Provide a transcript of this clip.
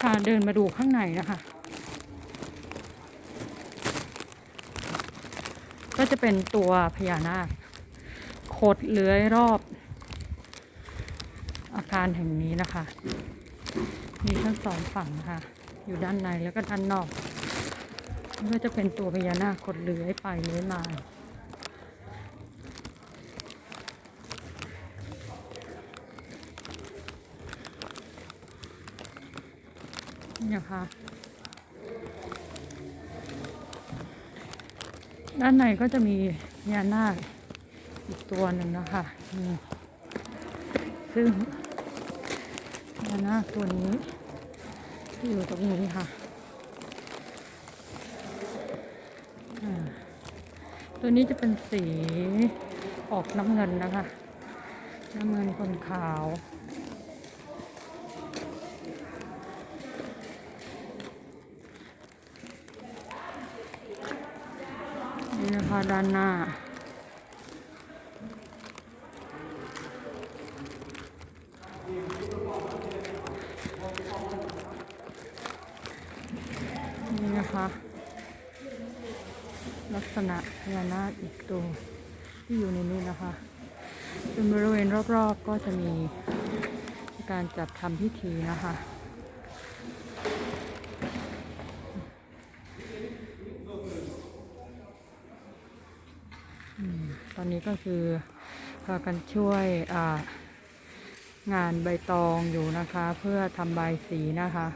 พาเดินมาดูข้างในนะคะ ก็จะเป็นตัวพญานาคโคดเลื้อยรอบ อาคารแห่งนี้นะคะ มีทั้งสองฝั่งนะคะ อยู่ด้านในแล้วก็ด้านนอกก็จะเป็นตัวพญานาคโคดเลื้อยไปเลื้อยมา นี่นะคะ ด้านในก็จะมีพญานาคอีกตัวหนึ่งนะคะนี่ซึ่งพญานาคตัวนี้อยู่ตรงนี้ค่ะตัวนี้จะเป็นสีออกน้ำเงินนะคะ น้ำเงินคนขาว นี่นะคะด้านหน้า นี่นะคะ ลักษณะพญานาคอีกตัวที่อยู่ในนี้นะคะเป็นบริเวณรอบๆก็จะมีการจัดทำพิธีนะคะ ตอนนี้ก็คือพากันช่วยงานใบตองอยู่นะคะ เพื่อทำใบสีนะคะ